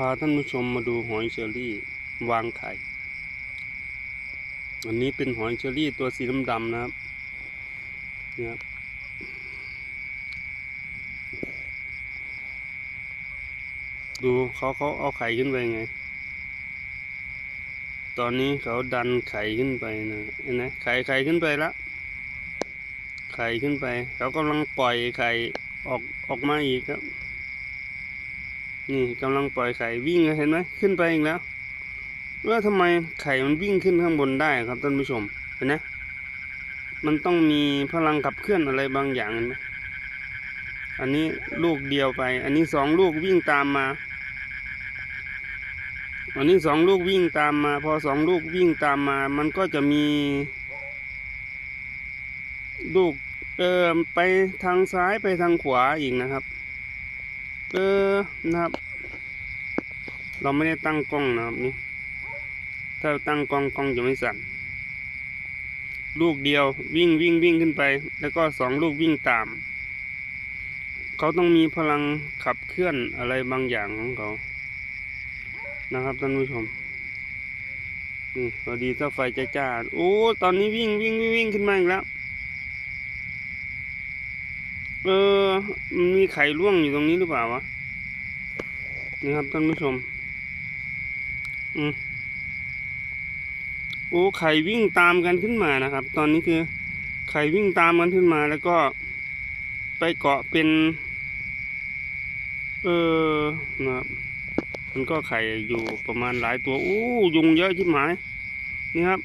พาท่านผู้ชมมาดูหอยเชอรี่วางไข่ อันนี้เป็นหอยเชอรี่ตัวสีดำๆนะครับนี่ยครับ ดูเขาเขาเอาไข่ขึ้นไปไง ตอนนี้เขาดันไข่ขึ้นไปนะเห็นไหมไข่ไข่ขึ้นไปละไข่ขึ้นไป เขากำลังปล่อยไข่ออกออกมาอีกครับ นี่กำลังปล่อยไข่วิ่งเห็นไหมขึ้นไปอีกแล้วว่าทำไมไข่มันวิ่งขึ้นข้างบนได้ครับท่านผู้ชมเห็นไหมมันต้องมีพลังขับเคลื่อนอะไรบางอย่างนไหมอันนี้ลูกเดียวไป อันนี้สองลูกวิ่งตามมา อันนี้สองลูกวิ่งตามมา พอสองลูกวิ่งตามมา มันก็จะมี ลูกเออไปทางซ้ายไปทางขวาอีกนะครับ เออนะครับ เราไม่ได้ตั้งกล้องนะครับนี่ ถ้าตั้งกล้องกล้องจะไม่สั่น ลูกเดียววิ่งวิ่งวิ่งขึ้นไป แล้วก็สองลูกวิ่งตาม เขาต้องมีพลังขับเคลื่อนอะไรบางอย่างของเขา นะครับท่านผู้ชมนี่พอดีถ้าไฟจะจ้าโอ้ ตอนนี้วิ่งวิ่งวิ่งวิ่งขึ้นมาอีกแล้ว เออมันมีไข่ร่วงอยู่ตรงนี้หรือเปล่าวะนี่ครับท่านผู้ชม อืมโอ้ไข่วิ่งตามกันขึ้นมานะครับ ตอนนี้คือ ไข่วิ่งตามกันขึ้นมา แล้วก็ไปเกาะเป็น เออนะครับมันก็ไข่อยู่ประมาณหลายตัว อู้ยุงเยอะชิบหาย นี่ครับ